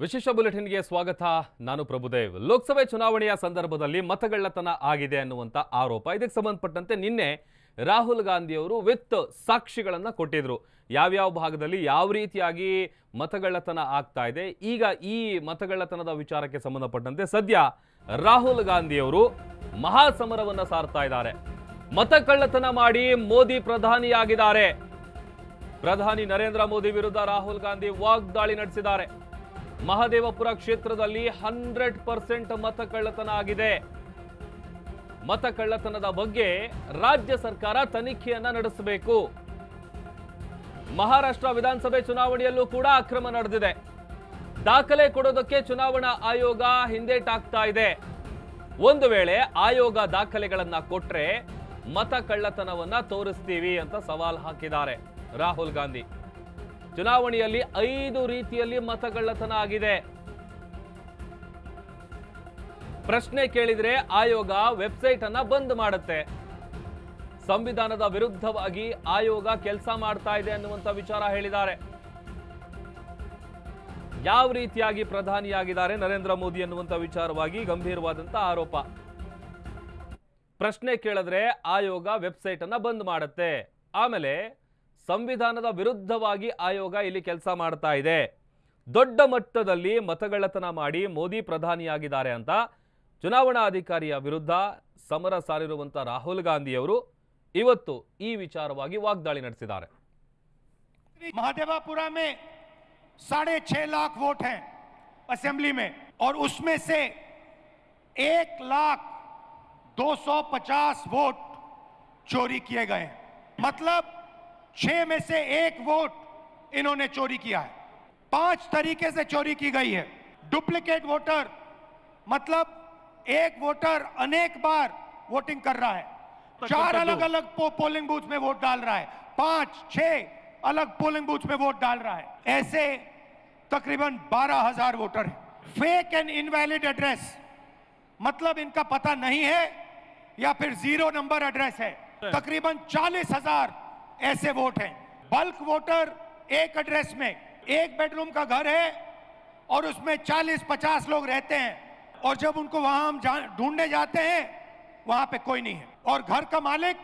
ವಿಶೇಷ ಬುಲೆಟಿನ್ಗೆ ಸ್ವಾಗತ. ನಾನು ಪ್ರಭುದೇವ್. ಲೋಕಸಭೆ ಚುನಾವಣೆಯ ಸಂದರ್ಭದಲ್ಲಿ ಮತಗಳ್ಳತನ ಆಗಿದೆ ಅನ್ನುವಂಥ ಆರೋಪ. ಇದಕ್ಕೆ ಸಂಬಂಧಪಟ್ಟಂತೆ ನಿನ್ನೆ ರಾಹುಲ್ ಗಾಂಧಿಯವರು ವಿತ್ ಸಾಕ್ಷಿಗಳನ್ನು ಕೊಟ್ಟಿದ್ರು. ಯಾವ್ಯಾವ ಭಾಗದಲ್ಲಿ ಯಾವ ರೀತಿಯಾಗಿ ಮತಗಳ್ಳತನ ಆಗ್ತಾ ಇದೆ. ಈಗ ಈ ಮತಗಳ್ಳತನದ ವಿಚಾರಕ್ಕೆ ಸಂಬಂಧಪಟ್ಟಂತೆ ಸದ್ಯ ರಾಹುಲ್ ಗಾಂಧಿಯವರು ಮಹಾಸಮರವನ್ನ ಸಾರ್ತಾ ಇದ್ದಾರೆ. ಮತಕಳ್ಳತನ ಮಾಡಿ ಮೋದಿ ಪ್ರಧಾನಿಯಾಗಿದ್ದಾರೆ. ಪ್ರಧಾನಿ ನರೇಂದ್ರ ಮೋದಿ ವಿರುದ್ಧ ರಾಹುಲ್ ಗಾಂಧಿ ವಾಗ್ದಾಳಿ ನಡೆಸಿದ್ದಾರೆ. ಮಹದೇವಪುರ ಕ್ಷೇತ್ರದಲ್ಲಿ ಹಂಡ್ರೆಡ್ ಪರ್ಸೆಂಟ್ ಮತ ಕಳ್ಳತನ ಆಗಿದೆ. ಮತ ಕಳ್ಳತನದ ಬಗ್ಗೆ ರಾಜ್ಯ ಸರ್ಕಾರ ತನಿಖೆಯನ್ನ ನಡೆಸಬೇಕು. ಮಹಾರಾಷ್ಟ್ರ ವಿಧಾನಸಭೆ ಚುನಾವಣೆಯಲ್ಲೂ ಕೂಡ ಅಕ್ರಮ ನಡೆದಿದೆ. ದಾಖಲೆ ಕೊಡೋದಕ್ಕೆ ಚುನಾವಣಾ ಆಯೋಗ ಹಿಂದೇಟಾಗ್ತಾ ಇದೆ. ಒಂದು ವೇಳೆ ಆಯೋಗ ದಾಖಲೆಗಳನ್ನ ಕೊಟ್ರೆ ಮತ ಕಳ್ಳತನವನ್ನ ತೋರಿಸ್ತೀವಿ ಅಂತ ಸವಾಲ್ ಹಾಕಿದ್ದಾರೆ ರಾಹುಲ್ ಗಾಂಧಿ. ಚುನಾವಣೆಯಲ್ಲಿ ಐದು ರೀತಿಯಲ್ಲಿ ಮತಗಳ್ಳತನ ಆಗಿದೆ. ಪ್ರಶ್ನೆ ಕೇಳಿದ್ರೆ ಆಯೋಗ ವೆಬ್ಸೈಟ್ ಅನ್ನ ಬಂದ್ ಮಾಡುತ್ತೆ. ಸಂವಿಧಾನದ ವಿರುದ್ಧವಾಗಿ ಆಯೋಗ ಕೆಲಸ ಮಾಡ್ತಾ ಇದೆ ಅನ್ನುವಂತ ವಿಚಾರ ಹೇಳಿದ್ದಾರೆ. ಯಾವ ರೀತಿಯಾಗಿ ಪ್ರಧಾನಿಯಾಗಿದ್ದಾರೆ ನರೇಂದ್ರ ಮೋದಿ ಅನ್ನುವಂತ ವಿಚಾರವಾಗಿ ಗಂಭೀರವಾದಂತ ಆರೋಪ. ಪ್ರಶ್ನೆ ಕೇಳಿದ್ರೆ ಆಯೋಗ ವೆಬ್ಸೈಟ್ ಅನ್ನ ಬಂದ್ ಮಾಡುತ್ತೆ. ಆಮೇಲೆ ಸಂವಿಧಾನದ ವಿರುದ್ಧವಾಗಿ ಆಯೋಗ ಇಲ್ಲಿ ಕೆಲಸ ಮಾಡ್ತಾ ಇದೆ ದೊಡ್ಡ ಮಟ್ಟದಲ್ಲಿ ಮತಗಳ್ಳತನ ಮಾಡಿ ಮೋದಿ ಪ್ರಧಾನಿಯಾಗಿದ್ದಾರೆ ಅಂತ ಚುನಾವಣಾ ಅಧಿಕಾರಿಯ ವಿರುದ್ಧ ಸಮರ ಸಾರಿರುವಂತ ರಾಹುಲ್ ಗಾಂಧಿಯವರು ಇವತ್ತು ಈ ವಿಚಾರವಾಗಿ ವಾಗ್ದಾಳಿ ನಡೆಸಿದ್ದಾರೆ महादेवापुरा में साढ़े छह लाख वोट हैं असेंबली में और उसमें से एक लाख दो सौ पचास वोट चोरी किए गए हैं मतलब छह में से एक वोट इन्होंने चोरी किया है। पाँच तरीके से चोरी की गई है। डुप्लीकेट वोटर मतलब एक वोटर अनेक बार वोटिंग कर रहा है। चार अलग अलग पो, पोलिंग बूथ में वोट डाल रहा है। पाँच छह अलग पोलिंग बूथ में वोट डाल रहा है। ऐसे तकरीबन बारह हज़ार वोटर है। फेक एंड इनवैलिड एड्रेस मतलब इनका पता नहीं है या फिर ज़ीरो नंबर एड्रेस है। तकरीबन चालीस हज़ार ऐसे वोट हैं। बल्क वोटर एक एड्रेस में, एक बेडरूम का घर है और उसमें 40-50 लोग रहते हैं और जब उनको वहाँ हम ढूँढने जाते हैं, वहाँ पे कोई नहीं है। और घर का मालिक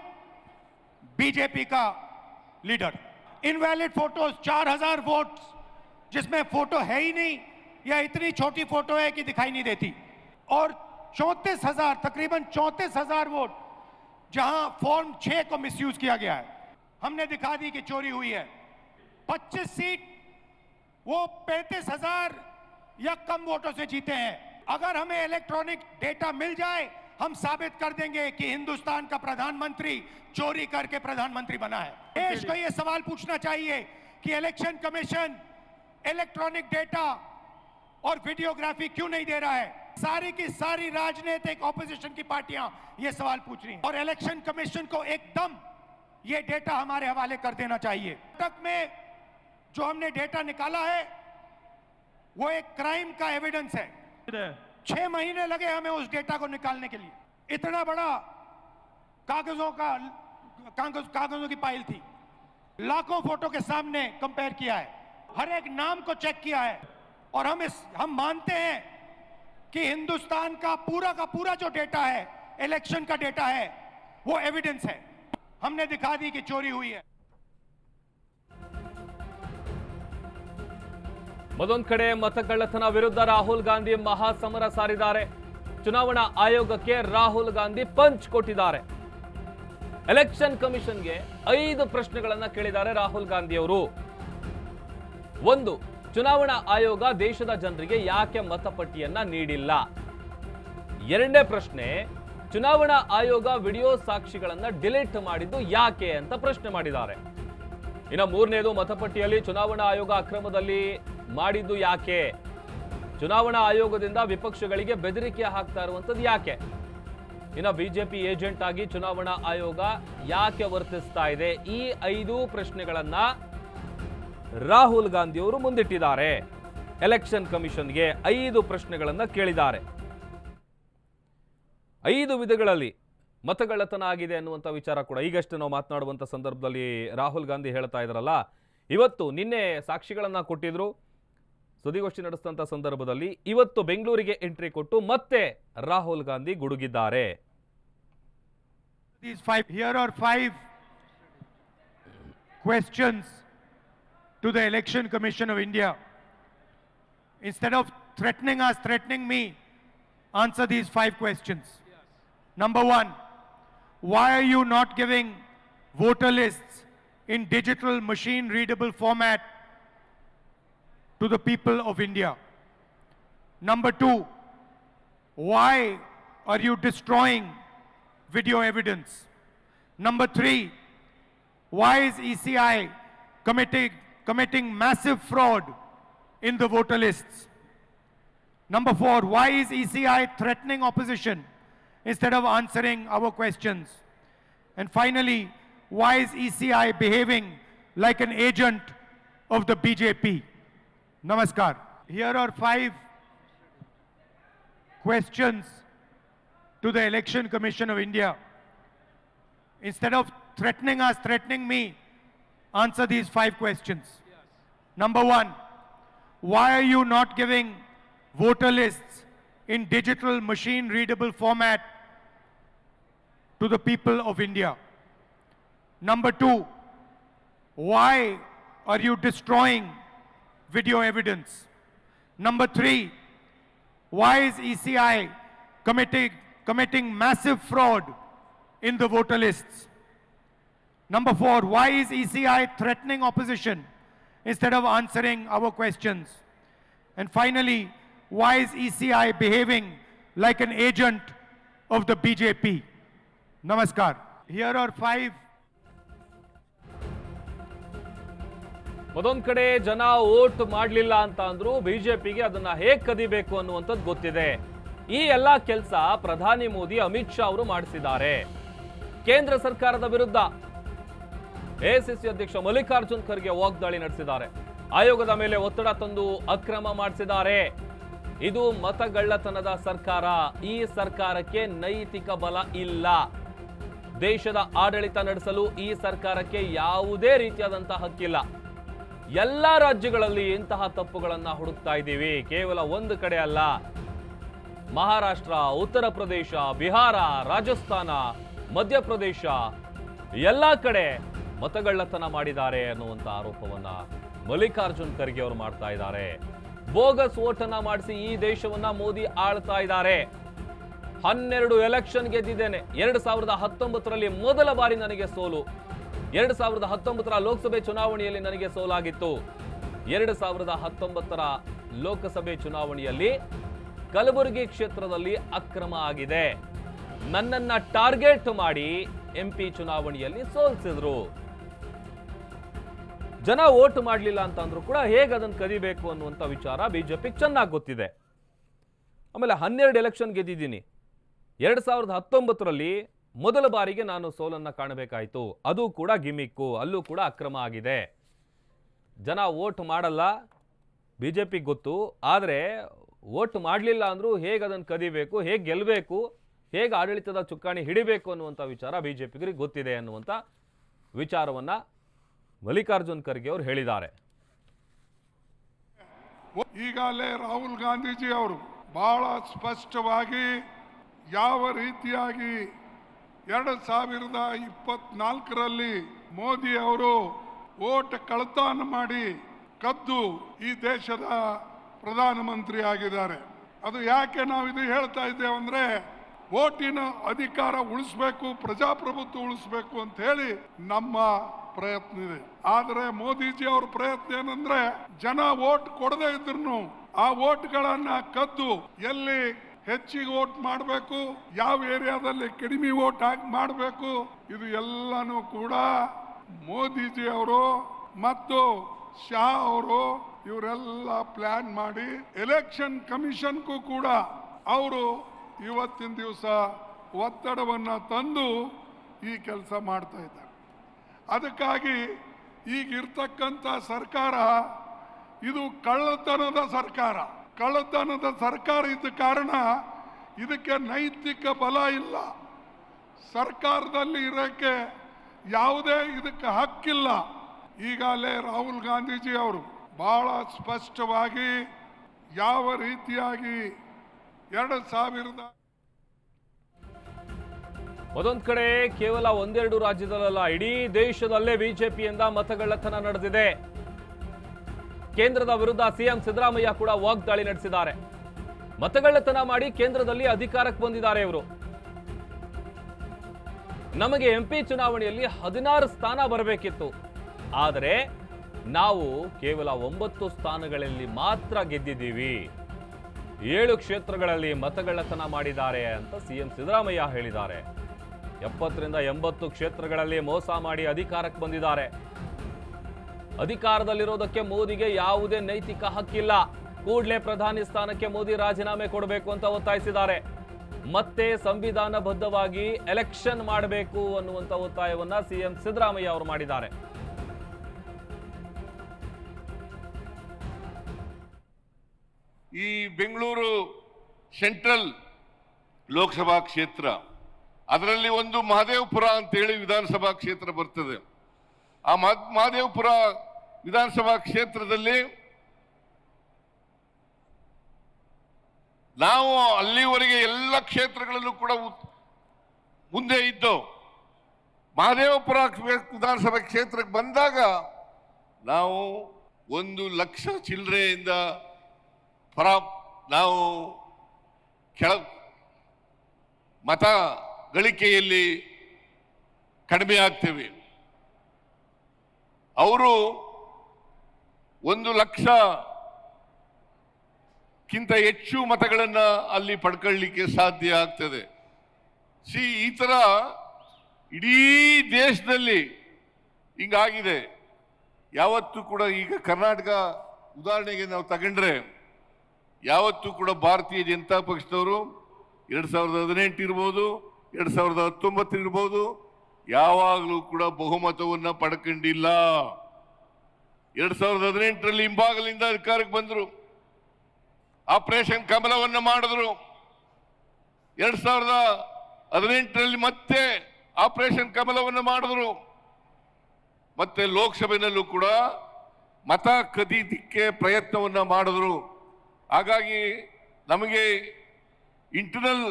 बीजेपी का लीडर इनवैलिड फ़ोटोज़ 4000 वोट जिसमें फ़ोटो है ही नहीं, या इतनी छोटी फ़ोटो है कि दिखाई नहीं देती। और चौंतीस हज़ार, तकरीबन चौंतीस हज़ार वोट जहाँ फॉर्म छह को मिसयूज किया गया है। हमने दिखा दी कि चोरी हुई है। 25 सीट वो पैंतीस हज़ार या कम वोटों से जीते हैं। अगर हमें इलेक्ट्रॉनिक डेटा मिल जाए हम साबित कर देंगे कि हिंदुस्तान का प्रधानमंत्री चोरी करके प्रधानमंत्री बना है। देश को यह सवाल पूछना चाहिए कि इलेक्शन कमीशन इलेक्ट्रॉनिक डेटा और वीडियोग्राफी क्यों नहीं दे रहा है? सारी की सारी राजनीतिक ऑपोजिशन की पार्टियाँ ये सवाल पूछ रही हैं। और इलेक्शन कमीशन को एकदम ये डेटा हमारे हवाले कर देना चाहिए। तक में जो हमने डेटा निकाला है वो एक क्राइम का एविडेंस है। छह महीने लगे हमें उस डेटा को निकालने के लिए। इतना बड़ा कागजों का कागज़ कागजों की पाइल थी। लाखों फ़ोटो के सामने कंपेयर किया है। हर एक नाम को चेक किया है। और हम इस हम मानते हैं कि हिंदुस्तान का पूरा का पूरा जो डेटा है इलेक्शन का डेटा है वो एविडेंस है। हमने दिखा दी कि चोरी हुई है ಮತ್ತೊಂದ್ ಕಡೆ ಮತಕಳ್ಳತನ ವಿರುದ್ಧ ರಾಹುಲ್ ಗಾಂಧಿ ಮಹಾಸಮರ ಸಾರಿದ್ದಾರೆ ಚುನಾವಣಾ ಆಯೋಗಕ್ಕೆ ರಾಹುಲ್ ಗಾಂಧಿ ಪಂಚ್ ಕೊಟ್ಟಿದ್ದಾರೆ ಎಲೆಕ್ಷನ್ ಕಮಿಷನ್ಗೆ ಐದು ಪ್ರಶ್ನೆಗಳನ್ನ ಕೇಳಿದ್ದಾರೆ ರಾಹುಲ್ ಗಾಂಧಿ ಅವರು ಒಂದು ಚುನಾವಣಾ ಆಯೋಗ ದೇಶದ ಜನರಿಗೆ ಯಾಕೆ ಮತಪಟ್ಟಿಯನ್ನ ನೀಡಿಲ್ಲ ಎರಡನೇ ಪ್ರಶ್ನೆ ಚುನಾವಣಾ ಆಯೋಗ ವಿಡಿಯೋ ಸಾಕ್ಷಿಗಳನ್ನ ಡಿಲೀಟ್ ಮಾಡಿದ್ದು ಯಾಕೆ ಅಂತ ಪ್ರಶ್ನೆ ಮಾಡಿದ್ದಾರೆ. ಇನ್ನು ಮೂರನೇದು ಮತಪಟ್ಟಿಯಲ್ಲಿ ಚುನಾವಣಾ ಆಯೋಗ ಅಕ್ರಮದಲ್ಲಿ ಮಾಡಿದ್ದು ಯಾಕೆ? ಚುನಾವಣಾ ಆಯೋಗದಿಂದ ವಿಪಕ್ಷಗಳಿಗೆ ಬೆದರಿಕೆ ಹಾಕ್ತಾ ಇರುವಂಥದ್ದು ಯಾಕೆ? ಇನ್ನು ಬಿಜೆಪಿ ಏಜೆಂಟ್ ಆಗಿ ಚುನಾವಣಾ ಆಯೋಗ ಯಾಕೆ ವರ್ತಿಸ್ತಾ ಇದೆ? ಈ ಐದು ಪ್ರಶ್ನೆಗಳನ್ನ ರಾಹುಲ್ ಗಾಂಧಿ ಅವರು ಮುಂದಿಟ್ಟಿದ್ದಾರೆ. ಎಲೆಕ್ಷನ್ ಕಮಿಷನ್ಗೆ ಐದು ಪ್ರಶ್ನೆಗಳನ್ನು ಕೇಳಿದ್ದಾರೆ. ಐದು ವಿಧಗಳಲ್ಲಿ ಮತಗಳ್ಳತನ ಆಗಿದೆ ಅನ್ನುವಂಥ ವಿಚಾರ ಕೂಡ ಈಗಷ್ಟೇ ನಾವು ಮಾತನಾಡುವಂಥ ಸಂದರ್ಭದಲ್ಲಿ ರಾಹುಲ್ ಗಾಂಧಿ ಹೇಳ್ತಾ ಇದ್ರಲ್ಲ ಇವತ್ತು ನಿನ್ನೆ ಸಾಕ್ಷಿಗಳನ್ನು ಕೊಟ್ಟಿದ್ರು ಸುದ್ದಿಗೋಷ್ಠಿ ನಡೆಸಿದಂಥ ಸಂದರ್ಭದಲ್ಲಿ ಇವತ್ತು ಬೆಂಗಳೂರಿಗೆ ಎಂಟ್ರಿ ಕೊಟ್ಟು ಮತ್ತೆ ರಾಹುಲ್ ಗಾಂಧಿ ಗುಡುಗಿದ್ದಾರೆ to the Election Commission of India. Instead of threatening us, threatening me, answer these five questions. Number one, why are you not giving voter lists in digital machine readable format to the people of India? Number two, why are you destroying video evidence? Number three, why is ECI committing, committing massive fraud in the voter lists? Number four, why is ECI threatening opposition instead of answering our questions? And finally, why is ECI behaving like an agent of the BJP? Namaskar. Here are five questions to the Election Commission of India. Instead of threatening us, threatening me, answer these five questions. Number one, why are you not giving voter lists in digital machine readable format to the people of India? Number two, why are you destroying video evidence? Number three, why is ECI committing, committing massive fraud in the voter lists? Number four, why is ECI threatening opposition instead of answering our questions? And finally, why is ECI behaving like an agent of the BJP? Namaskar. Here are five ಮತ್ತೊಂದ್ ಕಡೆ ಜನ vote ಮಾಡಲಿಲ್ಲ ಅಂತ ಅಂದ್ರು ಬಿಜೆಪಿಗೆ ಅದನ್ನ ಹೇಗ್ ಕದಿಬೇಕು ಅನ್ನುವಂಥದ್ದು ಗೊತ್ತಿದೆ. ಈ ಎಲ್ಲಾ ಕೆಲಸ ಪ್ರಧಾನಿ ಮೋದಿ ಅಮಿತ್ ಶಾ ಅವರು ಮಾಡಿಸಿದ್ದಾರೆ. ಕೇಂದ್ರ ಸರ್ಕಾರದ ವಿರುದ್ಧ ಎಸಿಸಿ ಅಧ್ಯಕ್ಷ ಮಲ್ಲಿಕಾರ್ಜುನ್ ಖರ್ಗೆ ವಾಗ್ದಾಳಿ ನಡೆಸಿದ್ದಾರೆ. ಆಯೋಗದ ಮೇಲೆ ಒತ್ತಡ ತಂದು ಅಕ್ರಮ ಮಾಡಿಸಿದ್ದಾರೆ. ಇದು ಮತಗಳ್ಳತನದ ಸರ್ಕಾರ. ಈ ಸರ್ಕಾರಕ್ಕೆ ನೈತಿಕ ಬಲ ಇಲ್ಲ. ದೇಶದ ಆಡಳಿತ ನಡೆಸಲು ಈ ಸರ್ಕಾರಕ್ಕೆ ಯಾವುದೇ ರೀತಿಯಾದಂತಹ ಹಕ್ಕಿಲ್ಲ. ಎಲ್ಲ ರಾಜ್ಯಗಳಲ್ಲಿ ಇಂತಹ ತಪ್ಪುಗಳನ್ನು ಹುಡುಕ್ತಾ ಇದ್ದೀವಿ. ಕೇವಲ ಒಂದು ಕಡೆ ಅಲ್ಲ. ಮಹಾರಾಷ್ಟ್ರ, ಉತ್ತರ ಪ್ರದೇಶ, ಬಿಹಾರ, ರಾಜಸ್ಥಾನ, ಮಧ್ಯಪ್ರದೇಶ ಎಲ್ಲ ಕಡೆ ಮತಗಳ್ಳತನ ಮಾಡಿದ್ದಾರೆ ಅನ್ನುವಂಥ ಆರೋಪವನ್ನ ಮಲ್ಲಿಕಾರ್ಜುನ್ ಖರ್ಗೆ ಅವರು ಮಾಡ್ತಾ ಇದ್ದಾರೆ. ಬೋಗಸ್ ಓಟನ್ನ ಮಾಡಿಸಿ ಈ ದೇಶವನ್ನ ಮೋದಿ ಆಳ್ತಾ ಇದ್ದಾರೆ. ಹನ್ನೆರಡು ಎಲೆಕ್ಷನ್ ಗೆದ್ದಿದ್ದೇನೆ. ಎರಡು ಸಾವಿರದ ಹತ್ತೊಂಬತ್ತರಲ್ಲಿ ಮೊದಲ ಬಾರಿ ನನಗೆ ಸೋಲು. ಎರಡು ಸಾವಿರದ ಹತ್ತೊಂಬತ್ತರ ಲೋಕಸಭೆ ಚುನಾವಣೆಯಲ್ಲಿ ನನಗೆ ಸೋಲಾಗಿತ್ತು. ಎರಡು ಸಾವಿರದ ಹತ್ತೊಂಬತ್ತರ ಲೋಕಸಭೆ ಚುನಾವಣೆಯಲ್ಲಿ ಕಲಬುರಗಿ ಕ್ಷೇತ್ರದಲ್ಲಿ ಅಕ್ರಮ ಆಗಿದೆ. ನನ್ನನ್ನ ಟಾರ್ಗೆಟ್ ಮಾಡಿ ಎಂ ಪಿ ಚುನಾವಣೆಯಲ್ಲಿ ಸೋಲಿಸಿದ್ರು. ಜನ ವೋಟ್ ಮಾಡಲಿಲ್ಲ ಅಂತ ಅಂದ್ರೂ ಕೂಡ ಹೇಗೆ ಅದನ್ನು ಕದಿಬೇಕು ಅನ್ನುವಂಥ ವಿಚಾರ ಬಿಜೆಪಿಗೆ ಚೆನ್ನಾಗಿ ಗೊತ್ತಿದೆ. ಆಮೇಲೆ ಹನ್ನೆರಡು ಎಲೆಕ್ಷನ್ ಗೆದ್ದಿದ್ದೀನಿ. ಎರಡು ಸಾವಿರದ ಹತ್ತೊಂಬತ್ತರಲ್ಲಿ ಮೊದಲ ಬಾರಿಗೆ ನಾನು ಸೋಲನ್ನು ಕಾಣಬೇಕಾಯಿತು. ಅದು ಕೂಡ ಗಿಮಿಕ್ಕು ಅಲ್ಲೂ ಕೂಡ ಅಕ್ರಮ ಆಗಿದೆ. ಜನ ವೋಟ್ ಮಾಡಲ್ಲ. ಬಿ ಜೆ ಗೊತ್ತು. ಆದರೆ ವೋಟ್ ಮಾಡಲಿಲ್ಲ ಅಂದರೂ ಹೇಗೆ ಅದನ್ನು ಕದಿಬೇಕು, ಹೇಗೆ ಗೆಲ್ಲಬೇಕು ಹೇಗೆ ಆಡಳಿತದ ಚುಕ್ಕಾಣಿ ಹಿಡಿಬೇಕು ಅನ್ನುವಂಥ ವಿಚಾರ ಬಿ ಜೆ ಪಿಗರಿಗೆ ಗೊತ್ತಿದೆ ಅನ್ನುವಂಥ ವಿಚಾರವನ್ನು ಮಲ್ಲಿಕಾರ್ಜುನ್ ಖರ್ಗೆ ಅವರು ಹೇಳಿದ್ದಾರೆ. ಈಗಾಗಲೇ ರಾಹುಲ್ ಗಾಂಧೀಜಿ ಅವರು ಬಹಳ ಸ್ಪಷ್ಟವಾಗಿ ಯಾವ ರೀತಿಯಾಗಿ ಎರಡು ಸಾವಿರದ ಇಪ್ಪತ್ನಾಲ್ಕರಲ್ಲಿ ಮೋದಿ ಅವರು ಓಟ್ ಕಳತಾನ ಮಾಡಿ ಕದ್ದು ಈ ದೇಶದ ಪ್ರಧಾನಮಂತ್ರಿ ಆಗಿದ್ದಾರೆ ಅದು ಯಾಕೆ ನಾವು ಇದು ಹೇಳ್ತಾ ಇದ್ದೇವೆ ಅಂದರೆ ಓಟಿನ ಅಧಿಕಾರ ಉಳಿಸ್ಬೇಕು, ಪ್ರಜಾಪ್ರಭುತ್ವ ಉಳಿಸ್ಬೇಕು ಅಂತ ಹೇಳಿ ನಮ್ಮ ಪ್ರಯತ್ನ ಇದೆ. ಆದರೆ ಮೋದಿಜಿ ಅವ್ರ ಪ್ರಯತ್ನ ಏನಂದ್ರೆ ಜನ ಓಟ್ ಕೊಡದೇ ಇದ್ರು ಆ ಓಟ್ಗಳನ್ನ ಕದ್ದು ಎಲ್ಲಿ ಹೆಚ್ಚಿಗೆ ಓಟ್ ಮಾಡಬೇಕು, ಯಾವ ಏರಿಯಾದಲ್ಲಿ ಕಡಿಮೆ ಓಟ್ ಹಾಕಿ ಮಾಡಬೇಕು, ಇದು ಎಲ್ಲನೂ ಕೂಡ ಮೋದಿಜಿ ಅವರು ಮತ್ತು ಶಾ ಅವರು ಇವರೆಲ್ಲ ಪ್ಲಾನ್ ಮಾಡಿ ಎಲೆಕ್ಷನ್ ಕಮಿಷನ್ಗೂ ಕೂಡ ಅವರು ಇವತ್ತಿನ ದಿವಸ ಒತ್ತಡವನ್ನು ತಂದು ಈ ಕೆಲಸ ಮಾಡ್ತಾ ಇದ್ದಾರೆ. ಅದಕ್ಕಾಗಿ ಈಗ ಇರ್ತಕ್ಕಂಥ ಸರ್ಕಾರ, ಇದು ಕಳ್ಳತನದ ಸರ್ಕಾರ. ಕಳ್ಳತನದ ಸರ್ಕಾರ ಇದ್ದ ಕಾರಣ ಇದಕ್ಕೆ ನೈತಿಕ ಬಲ ಇಲ್ಲ. ಸರ್ಕಾರದಲ್ಲಿ ಇರೋಕ್ಕೆ ಯಾವುದೇ ಇದಕ್ಕೆ ಹಕ್ಕಿಲ್ಲ. ಈಗಾಗಲೇ ರಾಹುಲ್ ಗಾಂಧೀಜಿ ಅವರು ಬಹಳ ಸ್ಪಷ್ಟವಾಗಿ ಯಾವ ರೀತಿಯಾಗಿ ಎರಡು ಸಾವಿರದ ಒಂದೊಂದು ಕಡೆ ಕೇವಲ ಒಂದೆರಡು ರಾಜ್ಯದಲ್ಲ ಇಡೀ ದೇಶದಲ್ಲೇ ಬಿಜೆಪಿಯಿಂದ ಮತಗಳ್ಳತನ ನಡೆದಿದೆ. ಕೇಂದ್ರದ ವಿರುದ್ಧ ಸಿಎಂ ಸಿದ್ದರಾಮಯ್ಯ ಕೂಡ ವಾಗ್ದಾಳಿ ನಡೆಸಿದ್ದಾರೆ. ಮತಗಳ್ಳತನ ಮಾಡಿ ಕೇಂದ್ರದಲ್ಲಿ ಅಧಿಕಾರಕ್ಕೆ ಬಂದಿದ್ದಾರೆ ಇವರು. ನಮಗೆ ಎಂಪಿ ಚುನಾವಣೆಯಲ್ಲಿ ಹದಿನಾರು ಸ್ಥಾನ ಬರಬೇಕಿತ್ತು. ಆದರೆ ನಾವು ಕೇವಲ ಒಂಬತ್ತು ಸ್ಥಾನಗಳಲ್ಲಿ ಮಾತ್ರ ಗೆದ್ದಿದ್ದೀವಿ. ಏಳು ಕ್ಷೇತ್ರಗಳಲ್ಲಿ ಮತಗಳ್ಳತನ ಮಾಡಿದ್ದಾರೆ ಅಂತ ಸಿಎಂ ಸಿದ್ದರಾಮಯ್ಯ ಹೇಳಿದ್ದಾರೆ. ಎಪ್ಪತ್ತರಿಂದ ಎಂಬತ್ತು ಕ್ಷೇತ್ರಗಳಲ್ಲಿ ಮೋಸ ಮಾಡಿ ಅಧಿಕಾರಕ್ಕೆ ಬಂದಿದ್ದಾರೆ. ಅಧಿಕಾರದಲ್ಲಿರೋದಕ್ಕೆ ಮೋದಿಗೆ ಯಾವುದೇ ನೈತಿಕ ಹಕ್ಕಿಲ್ಲ. ಕೂಡಲೇ ಪ್ರಧಾನಿ ಸ್ಥಾನಕ್ಕೆ ಮೋದಿ ರಾಜೀನಾಮೆ ಕೊಡಬೇಕು ಅಂತ ಒತ್ತಾಯಿಸಿದ್ದಾರೆ. ಮತ್ತೆ ಸಂವಿಧಾನಬದ್ಧವಾಗಿ ಎಲೆಕ್ಷನ್ ಮಾಡಬೇಕು ಅನ್ನುವಂತ ಒತ್ತಾಯವನ್ನ ಸಿಎಂ ಸಿದ್ದರಾಮಯ್ಯ ಅವರು ಮಾಡಿದ್ದಾರೆ. ಈ ಬೆಂಗಳೂರು ಸೆಂಟ್ರಲ್ ಲೋಕಸಭಾ ಕ್ಷೇತ್ರ, ಅದರಲ್ಲಿ ಒಂದು ಮಹದೇವಪುರ ಅಂತೇಳಿ ವಿಧಾನಸಭಾ ಕ್ಷೇತ್ರ ಬರ್ತದೆ. ಆ ಮಹದ್- ಮಹದೇವಪುರ ವಿಧಾನಸಭಾ ಕ್ಷೇತ್ರದಲ್ಲಿ ನಾವು ಅಲ್ಲಿವರೆಗೆ ಎಲ್ಲ ಕ್ಷೇತ್ರಗಳಲ್ಲೂ ಕೂಡ ಮುಂದೆ ಇದ್ದು ಮಹದೇವಪುರ ವಿಧಾನಸಭಾ ಕ್ಷೇತ್ರಕ್ಕೆ ಬಂದಾಗ ನಾವು ಒಂದು ಲಕ್ಷ ಚಿಲ್ಲರೆಯಿಂದ ಪರ, ನಾವು ಕೆಳ ಮತ ಗಳಿಕೆಯಲ್ಲಿ ಕಡಿಮೆ ಆಗ್ತೇವೆ. ಅವರು ಒಂದು ಲಕ್ಷ ಕ್ಕಿಂತ ಹೆಚ್ಚು ಮತಗಳನ್ನ ಅಲ್ಲಿ ಪಡ್ಕೊಳ್ಳಿಕ್ಕೆ ಸಾಧ್ಯ ಆಗ್ತದೆ. ಸಿ, ಈ ತರ ಇಡೀ ದೇಶದಲ್ಲಿ ಹಿಂಗಾಗಿದೆ. ಯಾವತ್ತೂ ಕೂಡ ಈಗ ಕರ್ನಾಟಕ ಉದಾಹರಣೆಗೆ ನಾವು ತಗೊಂಡ್ರೆ, ಯಾವತ್ತೂ ಕೂಡ ಭಾರತೀಯ ಜನತಾ ಪಕ್ಷದವರು ಎರಡ್ ಸಾವಿರದ ಹದಿನೆಂಟು ಇರ್ಬೋದು, ಎರಡ್ ಸಾವಿರದ ಹತ್ತೊಂಬತ್ತು ಇರ್ಬೋದು, ಯಾವಾಗಲೂ ಕೂಡ ಬಹುಮತವನ್ನ ಪಡ್ಕೊಂಡಿಲ್ಲ. ಎರಡ್ ಸಾವಿರದ ಹದಿನೆಂಟರಲ್ಲಿ ಹಿಂಭಾಗಲಿಂದ ಅಧಿಕಾರಕ್ಕೆ ಬಂದರು. ಆಪರೇಷನ್ ಕಮಲವನ್ನು ಮಾಡಿದ್ರು. ಎರಡ್ ಸಾವಿರದ ಹದಿನೆಂಟರಲ್ಲಿ ಮತ್ತೆ ಆಪರೇಷನ್ ಕಮಲವನ್ನು ಮಾಡಿದ್ರು. ಮತ್ತೆ ಲೋಕಸಭೆಯಲ್ಲೂ ಕೂಡ ಮತ ಕದೀದಿಕ್ಕೆ ಪ್ರಯತ್ನವನ್ನು ಮಾಡಿದ್ರು. ಹಾಗಾಗಿ ನಮಗೆ ಇಂಟರ್ನಲ್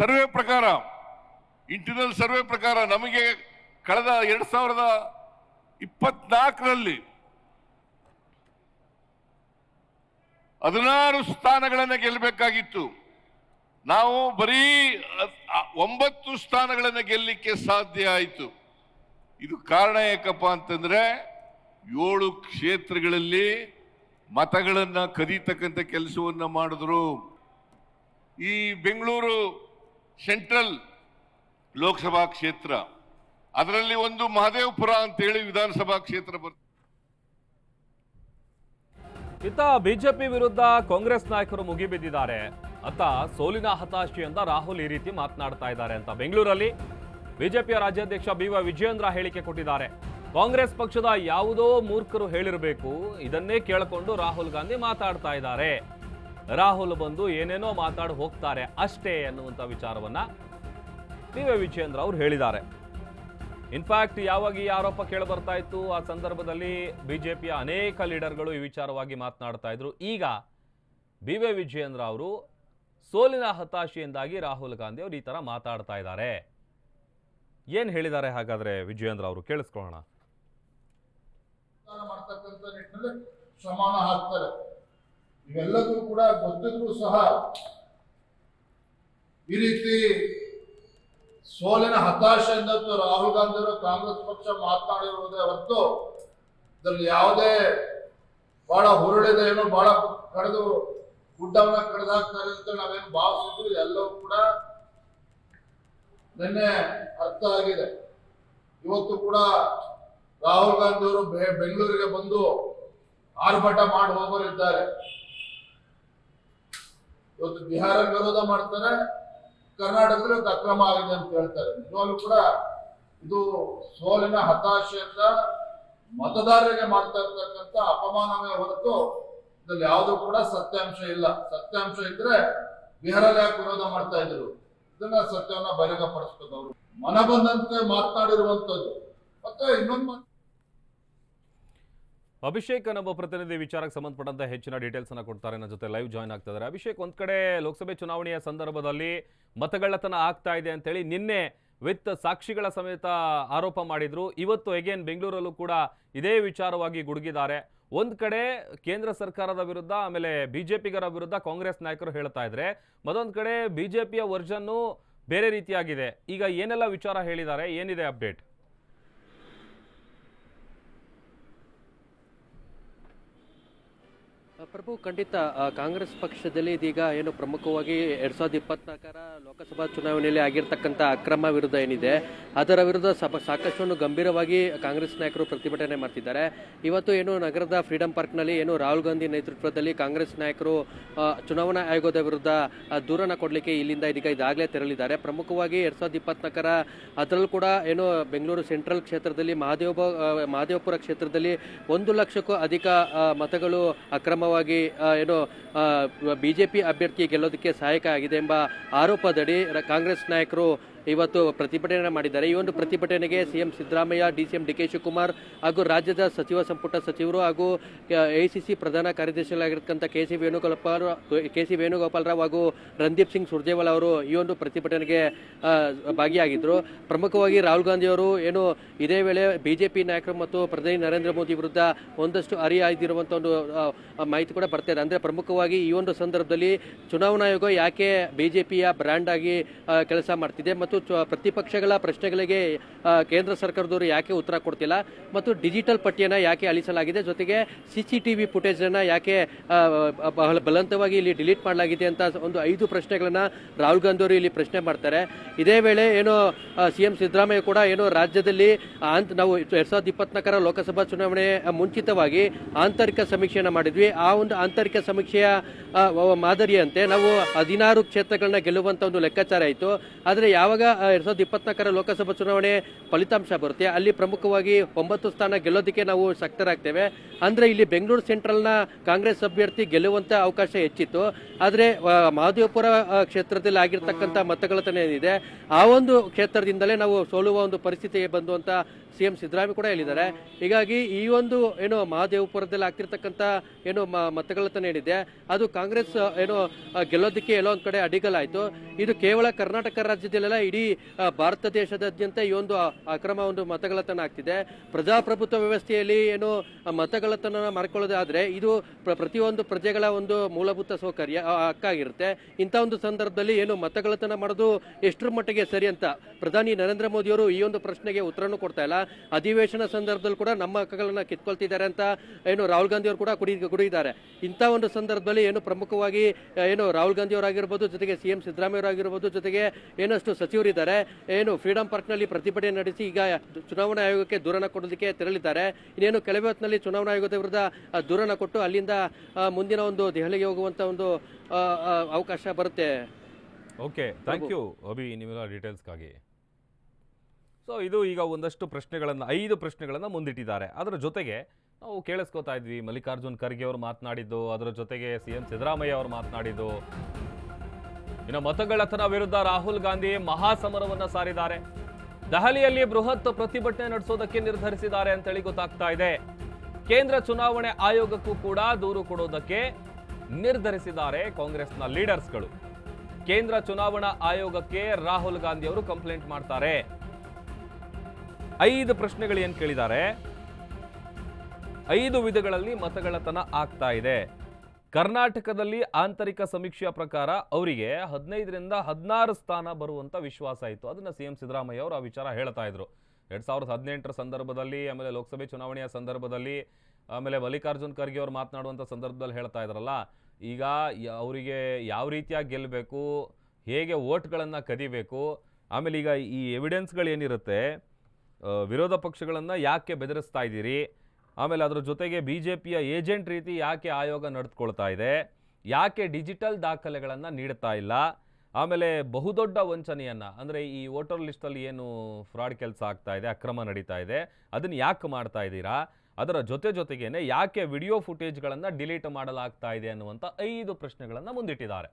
ಸರ್ವೆ ಪ್ರಕಾರ ಇಂಟರ್ನಲ್ ಸರ್ವೆ ಪ್ರಕಾರ ನಮಗೆ ಕಳೆದ ಎರಡು ಸಾವಿರದ ಇಪ್ಪತ್ನಾಲ್ಕರಲ್ಲಿ ಹದಿನಾರು ಸ್ಥಾನಗಳನ್ನು ಗೆಲ್ಲಬೇಕಾಗಿತ್ತು. ನಾವು ಬರೀ ಒಂಬತ್ತು ಸ್ಥಾನಗಳನ್ನು ಗೆಲ್ಲಲಿಕ್ಕೆ ಸಾಧ್ಯ ಆಯಿತು. ಇದು ಕಾರಣ ಏಕಪ್ಪ ಅಂತಂದ್ರೆ ಏಳು ಕ್ಷೇತ್ರಗಳಲ್ಲಿ ಮತಗಳನ್ನು ಕದೀತಕ್ಕಂಥ ಕೆಲಸವನ್ನು ಮಾಡಿದ್ರು. ಈ ಬೆಂಗಳೂರು ಸೆಂಟ್ರಲ್ ಲೋಕಸಭಾ ಕ್ಷೇತ್ರ ಅದರಲ್ಲಿ ಒಂದು ಮಹದೇವಪುರ ಅಂತೇಳಿ ವಿಧಾನಸಭಾ ಕ್ಷೇತ್ರ ಬರ್ತದೆ ಇತ್ತ ಬಿಜೆಪಿ ವಿರುದ್ಧ ಕಾಂಗ್ರೆಸ್ ನಾಯಕರು ಮುಗಿಬಿದ್ದಿದ್ದಾರೆ ಅತ್ತ ಸೋಲಿನ ಹತಾಶೆಯಿಂದ ರಾಹುಲ್ ಈ ರೀತಿ ಮಾತನಾಡ್ತಾ ಇದ್ದಾರೆ ಅಂತ ಬೆಂಗಳೂರಲ್ಲಿ ಬಿಜೆಪಿಯ ರಾಜ್ಯಾಧ್ಯಕ್ಷ ಬಿ ವೈ ವಿಜಯೇಂದ್ರ ಹೇಳಿಕೆ ಕೊಟ್ಟಿದ್ದಾರೆ. ಕಾಂಗ್ರೆಸ್ ಪಕ್ಷದ ಯಾವುದೋ ಮೂರ್ಖರು ಹೇಳಿರಬೇಕು, ಇದನ್ನೇ ಕೇಳಿಕೊಂಡು ರಾಹುಲ್ ಗಾಂಧಿ ಮಾತಾಡ್ತಾ ಇದ್ದಾರೆ. ರಾಹುಲ್ ಬಂದು ಏನೇನೋ ಮಾತಾಡಿ ಹೋಗ್ತಾರೆ ಅಷ್ಟೇ ಅನ್ನುವಂಥ ವಿಚಾರವನ್ನ ಬಿ ವೈ ವಿಜಯೇಂದ್ರ ಅವರು ಹೇಳಿದ್ದಾರೆ. ಇನ್ಫ್ಯಾಕ್ಟ್ ಯಾವಾಗ ಈ ಆರೋಪ ಕೇಳಿ ಬರ್ತಾ ಇತ್ತು, ಆ ಸಂದರ್ಭದಲ್ಲಿ ಬಿಜೆಪಿಯ ಅನೇಕ ಲೀಡರ್ಗಳು ಈ ವಿಚಾರವಾಗಿ ಮಾತನಾಡ್ತಾ ಇದ್ರು. ಈಗ ಬಿ ವೈ ವಿಜಯೇಂದ್ರ ಅವರು ಸೋಲಿನ ಹತಾಶೆಯಿಂದಾಗಿ ರಾಹುಲ್ ಗಾಂಧಿ ಅವರು ಈ ತರ ಮಾತಾಡ್ತಾ ಇದ್ದಾರೆ. ಏನು ಹೇಳಿದ್ದಾರೆ ಹಾಗಾದ್ರೆ ವಿಜಯೇಂದ್ರ ಅವರು? ಕೇಳಿಸ್ಕೊಳ್ಳೋಣ. ಸಮಾನ ಹಾಕ್ತಾರೆ ಇವೆಲ್ಲದೂ ಕೂಡ ಗೊತ್ತಿದ್ರು ಸಹ ಈ ರೀತಿ ಸೋಲಿನ ಹತಾಶೆಯಿಂದ ರಾಹುಲ್ ಗಾಂಧಿ ಅವರು ಕಾಂಗ್ರೆಸ್ ಪಕ್ಷ ಮಾತನಾಡಿರುವುದೇ ಹೊರತು ಇದರಲ್ಲಿ ಯಾವುದೇ ಬಹಳ ಹುರುಳಿದೆ ಏನು ಬಹಳ ಕಡಿದು ಗುಡ್ಡವನ್ನ ಕಡಿದಾಗ್ತಾರೆ ಅಂತ ನಾವೇನು ಭಾವಿಸಿದ್ರು ಎಲ್ಲವೂ ಕೂಡ ನಿನ್ನೆ ಅರ್ಥ ಆಗಿದೆ. ಇವತ್ತು ಕೂಡ ರಾಹುಲ್ ಗಾಂಧಿ ಅವರು ಬೆಂಗಳೂರಿಗೆ ಬಂದು ಆರ್ಭಟ ಮಾಡಿ ಹೋಗೋರಿದ್ದಾರೆ ಇವತ್ತು ಬಿಹಾರ ವಿರೋಧ ಮಾಡ್ತಾರೆ. ಕರ್ನಾಟಕದಲ್ಲಿ ಒಂದು ಅಕ್ರಮ ಆಗಿದೆ ಅಂತ ಹೇಳ್ತಾರೆ. ನಿಜವಾಗ್ಲೂ ಕೂಡ ಇದು ಸೋಲಿನ ಹತಾಶೆಯಿಂದ ಮತದಾರರಿಗೆ ಮಾಡ್ತಾ ಇರ್ತಕ್ಕಂಥ ಅಪಮಾನವೇ ಹೊರತು ಇದ್ರಲ್ಲಿ ಯಾವುದು ಕೂಡ ಸತ್ಯಾಂಶ ಇಲ್ಲ. ಸತ್ಯಾಂಶ ಇದ್ರೆ ಬಿಹಾರಲ್ಲಿ ಯಾಕೆ ವಿರೋಧ ಮಾಡ್ತಾ ಇದ್ರು? ಇದನ್ನ ಸತ್ಯವನ್ನ ಬಹಿರಂಗಪಡಿಸ್ಬೇಕು ಅವರು ಮನ ಬಂದಂತೆ ಮಾತನಾಡಿರುವಂತದ್ದು. ಮತ್ತೆ ಇನ್ನೊಂದು ಅಭಿಷೇಕ್ ನಮ್ಮ ಪ್ರತಿನಿಧಿ ವಿಚಾರಕ್ಕೆ ಸಂಬಂಧಪಟ್ಟಂತೆ ಹೆಚ್ಚಿನ ಡೀಟೇಲ್ಸ್ ಅನ್ನ ಕೊಡ್ತಾರೆ. ನನ್ನ ಜೊತೆ ಲೈವ್ ಜಾಯ್ನ್ ಆಗ್ತಿದ್ದಾರೆ ಅಭಿಷೇಕ್, ಒಂದ್ ಕಡೆ ಲೋಕಸಭೆ ಚುನಾವಣೆಯ ಸಂದರ್ಭದಲ್ಲಿ ಮತಗಳ್ಳತನ ಆಗ್ತಾ ಇದೆ ಅಂತೇಳಿ ನಿನ್ನೆ ವಿತ್ ಸಾಕ್ಷಿಗಳ ಸಮೇತ ಆರೋಪ ಮಾಡಿದ್ರು. ಇವತ್ತು ಎಗೇನ್ ಬೆಂಗಳೂರಲ್ಲೂ ಕೂಡ ಇದೇ ವಿಚಾರವಾಗಿ ಗುಡುಗಿದ್ದಾರೆ. ಒಂದ್ ಕಡೆ ಕೇಂದ್ರ ಸರ್ಕಾರದ ವಿರುದ್ಧ, ಆಮೇಲೆ ಬಿಜೆಪಿಗರ ವಿರುದ್ಧ ಕಾಂಗ್ರೆಸ್ ನಾಯಕರು ಹೇಳ್ತಾ ಇದ್ರೆ, ಮತ್ತೊಂದ್ ಕಡೆ ಬಿಜೆಪಿಯ ವರ್ಜನ್ನು ಬೇರೆ ರೀತಿಯಾಗಿದೆ. ಈಗ ಏನೆಲ್ಲ ವಿಚಾರ ಹೇಳಿದ್ದಾರೆ? ಏನಿದೆ ಅಪ್ಡೇಟ್ ಪ್ರಭು, ಖಂಡಿತ ಕಾಂಗ್ರೆಸ್ ಪಕ್ಷದಲ್ಲಿ ಇದೀಗ ಏನು ಪ್ರಮುಖವಾಗಿ ಎರಡ್ ಸಾವಿರದ ಇಪ್ಪತ್ನಾಲ್ಕರ ಲೋಕಸಭಾ ಚುನಾವಣೆಯಲ್ಲಿ ಆಗಿರ್ತಕ್ಕಂಥ ಅಕ್ರಮ ವಿರುದ್ಧ ಏನಿದೆ, ಅದರ ವಿರುದ್ಧ ಸಾಕಷ್ಟು ಗಂಭೀರವಾಗಿ ಕಾಂಗ್ರೆಸ್ ನಾಯಕರು ಪ್ರತಿಭಟನೆ ಮಾಡ್ತಿದ್ದಾರೆ. ಇವತ್ತು ಏನು ನಗರದ ಫ್ರೀಡಂ ಪಾರ್ಕ್ನಲ್ಲಿ ಏನು ರಾಹುಲ್ ಗಾಂಧಿ ನೇತೃತ್ವದಲ್ಲಿ ಕಾಂಗ್ರೆಸ್ ನಾಯಕರು ಚುನಾವಣಾ ಆಯೋಗದ ವಿರುದ್ಧ ದೂರನ ಕೊಡಲಿಕ್ಕೆ ಇಲ್ಲಿಂದ ಇದೀಗ ಇದಾಗಲೇ ತೆರಳಿದ್ದಾರೆ. ಪ್ರಮುಖವಾಗಿ ಎರಡ್ ಸಾವಿರದ ಇಪ್ಪತ್ನಾಲ್ಕರ ಅದರಲ್ಲೂ ಕೂಡ ಏನು ಬೆಂಗಳೂರು ಸೆಂಟ್ರಲ್ ಕ್ಷೇತ್ರದಲ್ಲಿ ಮಹಾದೇವ ಮಹದೇವಪುರ ಕ್ಷೇತ್ರದಲ್ಲಿ ಒಂದು ಲಕ್ಷಕ್ಕೂ ಅಧಿಕ ಮತಗಳು ಅಕ್ರಮವಾಗಿ ಆ, ಏನು ಬಿ ಜೆ ಪಿ ಅಭ್ಯರ್ಥಿ ಗೆಲ್ಲೋದಕ್ಕೆ ಸಹಾಯಕ ಆಗಿದೆ ಎಂಬ ಆರೋಪದಡಿ ಕಾಂಗ್ರೆಸ್ ನಾಯಕರು ಇವತ್ತು ಪ್ರತಿಭಟನೆ ಮಾಡಿದ್ದಾರೆ. ಈ ಒಂದು ಪ್ರತಿಭಟನೆಗೆ CM Siddaramaiah D C M D K Shivakumar ಹಾಗೂ ರಾಜ್ಯದ ಸಚಿವ, ಸಂಪುಟ ಸಚಿವರು ಹಾಗೂ ಎಐಸಿಸಿ ಪ್ರಧಾನ ಕಾರ್ಯದರ್ಶಿಗಳಾಗಿರ್ತಕ್ಕಂಥ K C Venugopal, K C Venugopal Rao ಹಾಗೂ ರಂದೀಪ್ ಸಿಂಗ್ ಸುರ್ಜೇವಾಲಾ ಅವರು ಈ ಒಂದು ಪ್ರತಿಭಟನೆಗೆ ಭಾಗಿಯಾಗಿದ್ದರು ಪ್ರಮುಖವಾಗಿ ರಾಹುಲ್ ಗಾಂಧಿ ಅವರು ಏನು ಇದೇ ವೇಳೆ ಬಿಜೆಪಿ ನಾಯಕರು ಮತ್ತು ಪ್ರಧಾನಿ ನರೇಂದ್ರ ಮೋದಿ ವಿರುದ್ಧ ಒಂದಷ್ಟು ಅರಿಯಾಗಿರುವಂಥ ಒಂದು ಮಾಹಿತಿ ಕೂಡ ಬರ್ತಾ ಇದೆ. ಅಂದರೆ ಪ್ರಮುಖವಾಗಿ ಈ ಒಂದು ಸಂದರ್ಭದಲ್ಲಿ ಚುನಾವಣಾ ಆಯೋಗ ಯಾಕೆ ಬಿಜೆಪಿಯ ಬ್ರ್ಯಾಂಡ್ ಆಗಿ ಕೆಲಸ ಮಾಡ್ತಿದೆ ಮತ್ತು ಚು- ಪ್ರತಿಪಕ್ಷಗಳ ಪ್ರಶ್ನೆಗಳಿಗೆ ಕೇಂದ್ರ ಸರ್ಕಾರದವರು ಯಾಕೆ ಉತ್ತರ ಕೊಡ್ತಿಲ್ಲ ಮತ್ತು ಡಿಜಿಟಲ್ ಪಟ್ಟಿಯನ್ನು ಯಾಕೆ ಅಳಿಸಲಾಗಿದೆ ಜೊತೆಗೆ ಸಿ ಸಿ ಟಿ ವಿ ಫುಟೇಜನ್ನು ಯಾಕೆ ಬಹಳ ಬಲವಂತವಾಗಿ ಇಲ್ಲಿ ಡಿಲೀಟ್ ಮಾಡಲಾಗಿದೆ ಅಂತ ಒಂದು ಐದು ಪ್ರಶ್ನೆಗಳನ್ನು ರಾಹುಲ್ ಗಾಂಧಿ ಅವರು ಇಲ್ಲಿ ಪ್ರಶ್ನೆ ಮಾಡ್ತಾರೆ. ಇದೇ ವೇಳೆ ಏನು ಸಿ ಎಂ ಸಿದ್ದರಾಮಯ್ಯ ಕೂಡ ಏನು ರಾಜ್ಯದಲ್ಲಿ ಆಂತ್, ನಾವು ಎರಡು ಸಾವಿರದ ಇಪ್ಪತ್ನಾಲ್ಕರ ಲೋಕಸಭಾ ಚುನಾವಣೆ ಮುಂಚಿತವಾಗಿ ಆಂತರಿಕ ಸಮೀಕ್ಷೆಯನ್ನು ಮಾಡಿದ್ವಿ. ಆ ಒಂದು ಆಂತರಿಕ ಸಮೀಕ್ಷೆಯ ಮಾದರಿಯಂತೆ ನಾವು ಹದಿನಾರು ಕ್ಷೇತ್ರಗಳನ್ನ ಗೆಲ್ಲುವಂತ ಒಂದು ಲೆಕ್ಕಾಚಾರ ಆಯಿತು ಆದರೆ ಯಾವಾಗ ಎರಡ್ ಸಾವಿರದ ಇಪ್ಪತ್ನಾಲ್ಕರ ಲೋಕಸಭಾ ಚುನಾವಣೆ ಫಲಿತಾಂಶ ಬರುತ್ತೆ. ಅಲ್ಲಿ ಪ್ರಮುಖವಾಗಿ ಒಂಬತ್ತು ಸ್ಥಾನ ಗೆಲ್ಲೋದಕ್ಕೆ ನಾವು ಶಕ್ತರಾಗ್ತೇವೆ. ಅಂದ್ರೆ ಇಲ್ಲಿ ಬೆಂಗಳೂರು ಸೆಂಟ್ರಲ್ನ ಕಾಂಗ್ರೆಸ್ ಅಭ್ಯರ್ಥಿ ಗೆಲ್ಲುವಂತ ಅವಕಾಶ ಹೆಚ್ಚಿತ್ತು. ಆದರೆ ಮಹದೇವಪುರ ಕ್ಷೇತ್ರದಲ್ಲಿ ಆಗಿರ್ತಕ್ಕಂಥ ಮತಗಳತನ ಏನಿದೆ, ಆ ಒಂದು ಕ್ಷೇತ್ರದಿಂದಲೇ ನಾವು ಸೋಲುವ ಒಂದು ಪರಿಸ್ಥಿತಿಗೆ ಬಂದು ಅಂತ ಸಿ ಎಂ ಸಿದ್ದರಾಮಯ್ಯ ಕೂಡ ಹೇಳಿದ್ದಾರೆ. ಹೀಗಾಗಿ ಈ ಒಂದು ಏನು ಮಹಾದೇವಪುರದಲ್ಲಿ ಆಗ್ತಿರ್ತಕ್ಕಂಥ ಏನು ಮತಗಳತನ ಏನಿದೆ ಅದು ಕಾಂಗ್ರೆಸ್ ಏನು ಗೆಲ್ಲೋದಕ್ಕೆ ಎಲ್ಲೋ ಒಂದು ಕಡೆ ಅಡಿಗಲಾಯಿತು ಇದು ಕೇವಲ ಕರ್ನಾಟಕ ರಾಜ್ಯದಲ್ಲೆಲ್ಲ ಇಡೀ ಭಾರತ ದೇಶದಾದ್ಯಂತ ಈ ಒಂದು ಅಕ್ರಮ ಒಂದು ಮತಗಳತನ ಆಗ್ತಿದೆ. ಪ್ರಜಾಪ್ರಭುತ್ವ ವ್ಯವಸ್ಥೆಯಲ್ಲಿ ಏನು ಮತಗಳತನ ಮಾಡ್ಕೊಳ್ಳೋದಾದ್ರೆ ಇದು ಪ್ರ- ಪ್ರತಿಯೊಂದು ಪ್ರಜೆಗಳ ಒಂದು ಮೂಲಭೂತ ಸೌಕರ್ಯ ಹಕ್ಕಾಗಿರುತ್ತೆ. ಇಂಥ ಒಂದು ಸಂದರ್ಭದಲ್ಲಿ ಏನು ಮತಗಳತನ ಮಾಡೋದು ಎಷ್ಟರ ಮಟ್ಟಿಗೆ ಸರಿ ಅಂತ ಪ್ರಧಾನಿ ನರೇಂದ್ರ ಮೋದಿಯವರು ಈ ಒಂದು ಪ್ರಶ್ನೆಗೆ ಉತ್ತರನೂ ಕೊಡ್ತಾ ಇಲ್ಲ. ಅಧಿವೇಶನ ಸಂದರ್ಭದಲ್ಲಿ ಕೂಡ ನಮ್ಮ ಹಕ್ಕುಗಳನ್ನ ಕಿತ್ಕೊಳ್ತಿದ್ದಾರೆ ಅಂತ ಏನು ರಾಹುಲ್ ಗಾಂಧಿ ಅವರು ಕೂಡ ಕುಡಿ ಕುಡಿದಿದ್ದಾರೆ ಇಂಥ ಒಂದು ಸಂದರ್ಭದಲ್ಲಿ ಏನು ಪ್ರಮುಖವಾಗಿ ಏನು ರಾಹುಲ್ ಗಾಂಧಿ ಅವರಾಗಿರ್ಬೋದು ಜೊತೆಗೆ ಸಿ ಎಂ ಸಿದ್ದರಾಮಯ್ಯ ಅವರಾಗಿರ್ಬೋದು ಜೊತೆಗೆ ಏನಷ್ಟು ಸಚಿವರಿದ್ದಾರೆ ಏನು ಫ್ರೀಡಂ ಪಾರ್ಕ್ನಲ್ಲಿ ಪ್ರತಿಭಟನೆ ನಡೆಸಿ ಈಗ ಚುನಾವಣಾ ಆಯೋಗಕ್ಕೆ ದೂರನ ಕೊಡೋದಕ್ಕೆ ತೆರಳಿದ್ದಾರೆ. ಇನ್ನೇನು ಕೆಲವೇ ಹೊತ್ತಿನಲ್ಲಿ ಚುನಾವಣಾ ಆಯೋಗದ ವಿರುದ್ಧ ದೂರನ ಕೊಟ್ಟು ಅಲ್ಲಿಂದ ಮುಂದಿನ ಒಂದು ದೆಹಲಿಗೆ ಹೋಗುವಂಥ ಒಂದು ಅವಕಾಶ ಬರುತ್ತೆ. ಓಕೆ ಥ್ಯಾಂಕ್ ಯು ಅಭಿ ನಿಮ್ಮೆಲ್ಲ ಡೀಟೇಲ್ಸ್ಗಾಗಿ ಸೊ ಇದು ಈಗ ಒಂದಷ್ಟು ಪ್ರಶ್ನೆಗಳನ್ನು, ಐದು ಪ್ರಶ್ನೆಗಳನ್ನು ಮುಂದಿಟ್ಟಿದ್ದಾರೆ. ಅದರ ಜೊತೆಗೆ ನಾವು ಕೇಳಿಸ್ಕೊತಾ ಇದ್ವಿ, ಮಲ್ಲಿಕಾರ್ಜುನ್ ಖರ್ಗೆ ಅವರು ಮಾತನಾಡಿದ್ದು, ಅದರ ಜೊತೆಗೆ ಸಿ ಎಂ ಸಿದ್ದರಾಮಯ್ಯ ಅವರು ಮಾತನಾಡಿದ್ದು. ಇನ್ನು ಮತಗಳತನ ವಿರುದ್ಧ ರಾಹುಲ್ ಗಾಂಧಿ ಮಹಾಸಮರವನ್ನ ಸಾರಿದ್ದಾರೆ. ದೆಹಲಿಯಲ್ಲಿ ಬೃಹತ್ ಪ್ರತಿಭಟನೆ ನಡೆಸೋದಕ್ಕೆ ನಿರ್ಧರಿಸಿದ್ದಾರೆ ಅಂತೇಳಿ ಗೊತ್ತಾಗ್ತಾ ಇದೆ. ಕೇಂದ್ರ ಚುನಾವಣೆ ಆಯೋಗಕ್ಕೂ ಕೂಡ ದೂರು ಕೊಡೋದಕ್ಕೆ ನಿರ್ಧರಿಸಿದ್ದಾರೆ ಕಾಂಗ್ರೆಸ್ನ ಲೀಡರ್ಸ್ಗಳು. ಕೇಂದ್ರ ಚುನಾವಣಾ ಆಯೋಗಕ್ಕೆ ರಾಹುಲ್ ಗಾಂಧಿ ಅವರು ಕಂಪ್ಲೇಂಟ್ ಮಾಡ್ತಾರೆ. ಐದು ಪ್ರಶ್ನೆಗಳು ಏನು ಕೇಳಿದ್ದಾರೆ? ಐದು ವಿಧಗಳಲ್ಲಿ ಮತಗಳತನ ಆಗ್ತಾ ಇದೆ. ಕರ್ನಾಟಕದಲ್ಲಿ ಆಂತರಿಕ ಸಮೀಕ್ಷೆಯ ಪ್ರಕಾರ ಅವರಿಗೆ ಹದಿನೈದರಿಂದ ಹದಿನಾರು ಸ್ಥಾನ ಬರುವಂತ ವಿಶ್ವಾಸ ಇತ್ತು. ಅದನ್ನ ಸಿ ಎಂ ಸಿದ್ದರಾಮಯ್ಯ ಅವರು ಆ ವಿಚಾರ ಹೇಳ್ತಾ ಇದ್ರು. ಎರಡ್ ಸಾವಿರದ ಹದಿನೆಂಟರ ಸಂದರ್ಭದಲ್ಲಿ, ಆಮೇಲೆ ಲೋಕಸಭೆ ಚುನಾವಣೆಯ ಸಂದರ್ಭದಲ್ಲಿ, ಆಮೇಲೆ ಮಲ್ಲಿಕಾರ್ಜುನ್ ಖರ್ಗೆ ಅವರು ಮಾತನಾಡುವಂಥ ಸಂದರ್ಭದಲ್ಲಿ ಹೇಳ್ತಾ ಇದ್ರಲ್ಲ, ಈಗ ಅವರಿಗೆ ಯಾವ ರೀತಿಯಾಗಿ ಗೆಲ್ಲಬೇಕು ಹೇಗೆ ವೋಟ್ಗಳನ್ನು ಕದಿಬೇಕು, ಆಮೇಲೆ ಈಗ ಈ ಎವಿಡೆನ್ಸ್ಗಳು ಏನಿರುತ್ತೆ ವಿರೋಧ ಪಕ್ಷಗಳನ್ನು ಯಾಕೆ ಬೆದರಿಸ್ತಾ ಇದ್ದೀರಿ? ಆಮೇಲೆ ಅದರ ಜೊತೆಗೆ ಬಿ ಜೆ ಪಿಯ ಏಜೆಂಟ್ ರೀತಿ ಯಾಕೆ ಆಯೋಗ ನಡೆದುಕೊಳ್ತಾ ಇದೆ? ಯಾಕೆ ಡಿಜಿಟಲ್ ದಾಖಲೆಗಳನ್ನು ನೀಡ್ತಾ ಇಲ್ಲ? ಆಮೇಲೆ ಬಹುದೊಡ್ಡ ವಂಚನೆಯನ್ನು, ಅಂದರೆ ಈ ವೋಟರ್ ಲಿಸ್ಟಲ್ಲಿ ಏನು ಫ್ರಾಡ್ ಕೆಲಸ ಆಗ್ತಾ ಇದೆ, ಅಕ್ರಮ ನಡೀತಾ ಇದೆ, ಅದನ್ನು ಯಾಕೆ ಮಾಡ್ತಾ ಇದ್ದೀರಾ? ಅದರ ಜೊತೆ ಜೊತೆಗೇನೆ ಯಾಕೆ ವಿಡಿಯೋ ಫುಟೇಜ್ಗಳನ್ನು ಡಿಲೀಟ್ ಮಾಡಲಾಗ್ತಾ ಇದೆ ಅನ್ನುವಂಥ ಐದು ಪ್ರಶ್ನೆಗಳನ್ನು ಮುಂದಿಟ್ಟಿದ್ದಾರೆ.